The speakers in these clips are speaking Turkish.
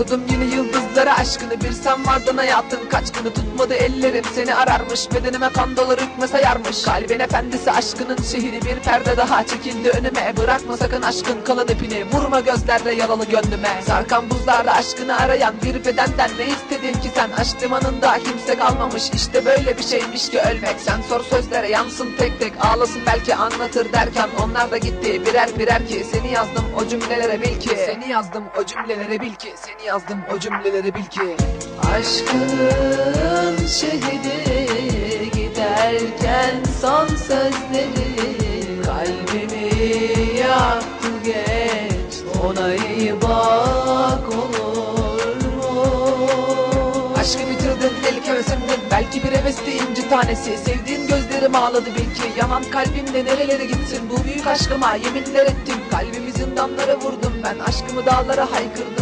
Sordum yine yıldızlara aşkını Bir sen vardın hayatın. Kaç günü Tutmadı ellerim seni ararmış Bedenime kan dolar hükme sayarmış Kalbin efendisi aşkının şehri Bir perde daha çekildi önüme. Bırakma sakın aşkın kalan ipini Vurma gözlerle yaralı gönlüme. Sarkan buzlarla aşkını arayan Bir bedenden ne istedin ki sen? Aşk limanında kimse kalmamış İşte böyle bir şeymiş ki ölmek. Sen sor sözlere yansın tek tek Ağlasın belki anlatır derken. Onlar da gitti birer birer ki Seni yazdım o cümlelere bil ki. Seni yazdım o cümlelere bil ki Seni yazdım o cümlelere bil ki. Aşkın şehidi giderken son sözleri Kalbimi yaktı geç. Ona iyi bak olur mu? Aşkı bitirdin deli kevesindin Belki bir hevesli inci tanesi. Sevdiğin gözlerim ağladı bil ki Yanan kalbimde nerelere gitsin? Bu büyük aşkıma yeminler ettim. Kalbimi zindanlara vurdum ben Aşkımı dağlara haykırdım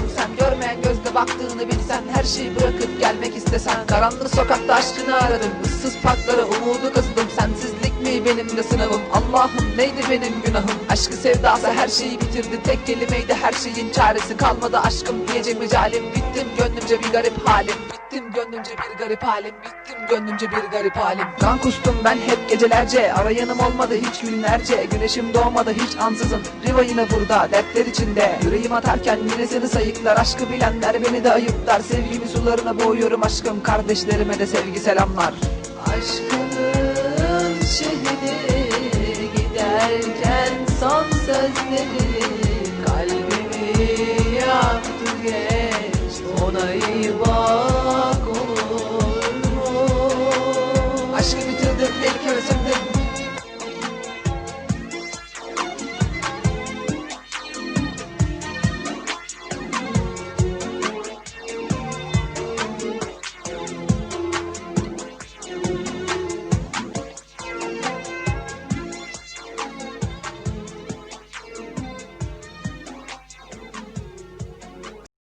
baktığını bilsen Her şeyi bırakıp gelmek istesen. Karanlık sokakta aşkını aradım Issız parklara umudu kızdım Sensizlik mi benim de sınavım? Allah'ım neydi benim günahım? Aşkı sevdası her şeyi bitirdi. Tek kelimeydi her şeyin çaresi Kalmadı aşkım. Diyecek mecalim Bittim gönlümce bir garip halim. Bittim gönlümce bir garip halim. Bittim gönlümce bir garip halim. Kan kustum ben hep gecelerce. Arayanım olmadı hiç günlerce. Güneşim doğmadı hiç ansızın. Riva yine burada dertler içinde. Yüreğim atarken yine seni sayıklar. Aşkı bilenler beni de ayıplar. Sevgimi sularına boğuyorum aşkım. Kardeşlerime de sevgi selamlar. Aşkının Kalbimi yaktı geç. Ona iyi bak Aşkı bitirdim ilk özümdüm